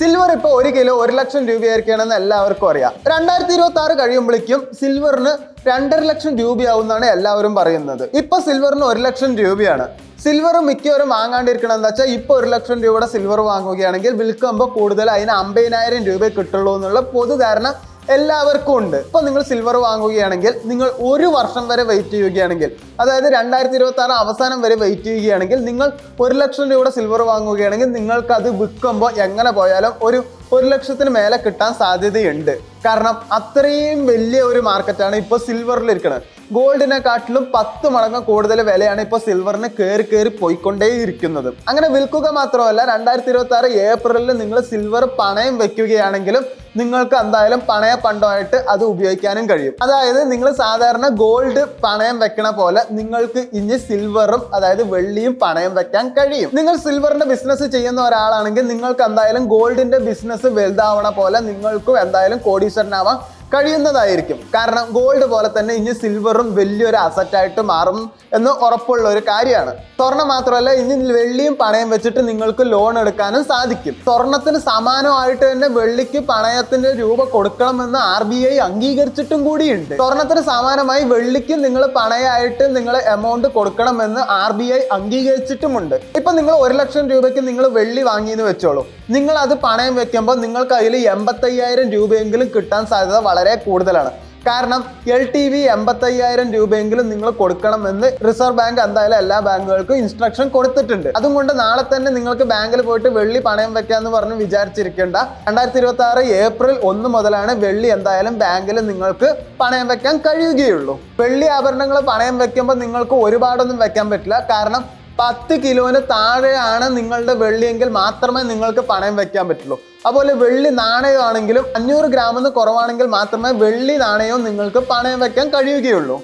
Silver ഇപ്പോൾ ഒരു kilo ഒരു ലക്ഷം രൂപയായിരിക്കണമെന്ന് എല്ലാവർക്കും അറിയാം. രണ്ടായിരത്തി ഇരുപത്തി ആറ് കഴിയുമ്പോഴേക്കും സിൽവറിന് രണ്ടര ലക്ഷം രൂപയാവുമെന്നാണ് എല്ലാവരും പറയുന്നത്. ഇപ്പൊ സിൽവറിന് ഒരു ലക്ഷം രൂപയാണ്. സിൽവർ മിക്കവരും വാങ്ങാണ്ടിരിക്കണം എന്താ വെച്ചാൽ ഇപ്പോൾ ഒരു ലക്ഷം രൂപയുടെ സിൽവർ വാങ്ങുകയാണെങ്കിൽ വിൽക്കുമ്പോൾ കൂടുതൽ അതിന് അമ്പതിനായിരം രൂപ കിട്ടുള്ളൂ എന്നുള്ള പൊതുധാരണ എല്ലാവർക്കും ഉണ്ട്. ഇപ്പൊ നിങ്ങൾ സിൽവർ വാങ്ങുകയാണെങ്കിൽ നിങ്ങൾ ഒരു വർഷം വരെ വെയിറ്റ് ചെയ്യുകയാണെങ്കിൽ അതായത് രണ്ടായിരത്തി ഇരുപത്തി ആറ് അവസാനം വരെ വെയിറ്റ് ചെയ്യുകയാണെങ്കിൽ നിങ്ങൾ ഒരു ലക്ഷം രൂപയുടെ സിൽവർ വാങ്ങുകയാണെങ്കിൽ നിങ്ങൾക്ക് അത് വിൽക്കുമ്പോൾ എങ്ങനെ പോയാലും ഒരു ഒരു ലക്ഷത്തിന് മേലെ കിട്ടാൻ സാധ്യതയുണ്ട്. കാരണം അത്രയും വലിയ ഒരു മാർക്കറ്റാണ് ഇപ്പോൾ സിൽവറിൽ ഇരിക്കുന്നത് ഗോൾഡിനെക്കാട്ടിലും പത്ത് മടങ്ങ് കൂടുതൽ വിലയാണ് ഇപ്പോൾ സിൽവറിന് കയറി കയറി പോയിക്കൊണ്ടേ ഇരിക്കുന്നത് അങ്ങനെ വിൽക്കുക മാത്രമല്ല രണ്ടായിരത്തി ഇരുപത്തി ആറ് ഏപ്രിലിൽ നിങ്ങൾ സിൽവർ പണയം വെക്കുകയാണെങ്കിലും നിങ്ങൾക്ക് എന്തായാലും പണയ പണ്ടമായിട്ട് അത് ഉപയോഗിക്കാനും കഴിയും. അതായത് നിങ്ങൾ സാധാരണ ഗോൾഡ് പണയം വെക്കണ പോലെ നിങ്ങൾക്ക് ഇനി സിൽവറും അതായത് വെള്ളിയും പണയം വെക്കാൻ കഴിയും. നിങ്ങൾ സിൽവറിന്റെ ബിസിനസ് ചെയ്യുന്ന ഒരാളാണെങ്കിൽ നിങ്ങൾക്ക് എന്തായാലും ഗോൾഡിന്റെ ബിസിനസ് വലുതാവണ പോലെ നിങ്ങൾക്കും എന്തായാലും കോടീശ്വരനാവാൻ കഴിയുന്നതായിരിക്കും. കാരണം ഗോൾഡ് പോലെ തന്നെ ഇനി സിൽവറും വലിയൊരു അസറ്റായിട്ട് മാറും എന്ന് ഉറപ്പുള്ള ഒരു കാര്യമാണ്. സ്വർണം മാത്രമല്ല ഇനി വെള്ളിയും പണയം വെച്ചിട്ട് നിങ്ങൾക്ക് ലോൺ എടുക്കാനും സാധിക്കും. സ്വർണത്തിന് സമാനമായിട്ട് തന്നെ വെള്ളിക്ക് പണയത്തിന്റെ രൂപ കൊടുക്കണമെന്ന് ആർ ബി ഐ അംഗീകരിച്ചിട്ടും കൂടിയുണ്ട്. സ്വർണത്തിന് സമാനമായി വെള്ളിക്ക് നിങ്ങൾ പണയമായിട്ട് നിങ്ങൾ എമൗണ്ട് കൊടുക്കണമെന്ന് ആർ ബി ഐ അംഗീകരിച്ചിട്ടുമുണ്ട്. ഇപ്പൊ നിങ്ങൾ ഒരു ലക്ഷം രൂപയ്ക്ക് നിങ്ങൾ വെള്ളി വാങ്ങിയെന്ന് വെച്ചോളൂ. നിങ്ങൾ അത് പണയം വെക്കുമ്പോൾ നിങ്ങൾക്ക് അതിൽ എൺപത്തയ്യായിരം രൂപയെങ്കിലും കിട്ടാൻ സാധ്യത വളരെ കൂടുതലാണ്. കാരണം എൽ ടി വി എൺപത്തയ്യായിരം രൂപയെങ്കിലും നിങ്ങൾ കൊടുക്കണമെന്ന് റിസർവ് ബാങ്ക് എന്തായാലും എല്ലാ ബാങ്കുകൾക്കും ഇൻസ്ട്രക്ഷൻ കൊടുത്തിട്ടുണ്ട്. അതുകൊണ്ട് നാളെ തന്നെ നിങ്ങൾക്ക് ബാങ്കിൽ പോയിട്ട് വെള്ളി പണയം വെക്കാന്ന് പറഞ്ഞ് വിചാരിച്ചിരിക്കേണ്ട രണ്ടായിരത്തി ഇരുപത്തി ആറ് ഏപ്രിൽ ഒന്ന് മുതലാണ് വെള്ളി എന്തായാലും ബാങ്കിൽ നിങ്ങൾക്ക് പണയം വെക്കാൻ കഴിയുകയുള്ളൂ. വെള്ളി ആഭരണങ്ങൾ പണയം വെക്കുമ്പോൾ നിങ്ങൾക്ക് ഒരുപാടൊന്നും വെക്കാൻ പറ്റില്ല. കാരണം പത്ത് കിലോന് താഴെയാണ് നിങ്ങളുടെ വെള്ളിയെങ്കിൽ മാത്രമേ നിങ്ങൾക്ക് പണയം വെക്കാൻ പറ്റുള്ളൂ. അതുപോലെ വെള്ളി നാണയമാണെങ്കിലും അഞ്ഞൂറ് ഗ്രാമിൽ നിന്ന് കുറവാണെങ്കിൽ മാത്രമേ വെള്ളി നാണയവും നിങ്ങൾക്ക് പണയം വെക്കാൻ കഴിയുകയുള്ളൂ.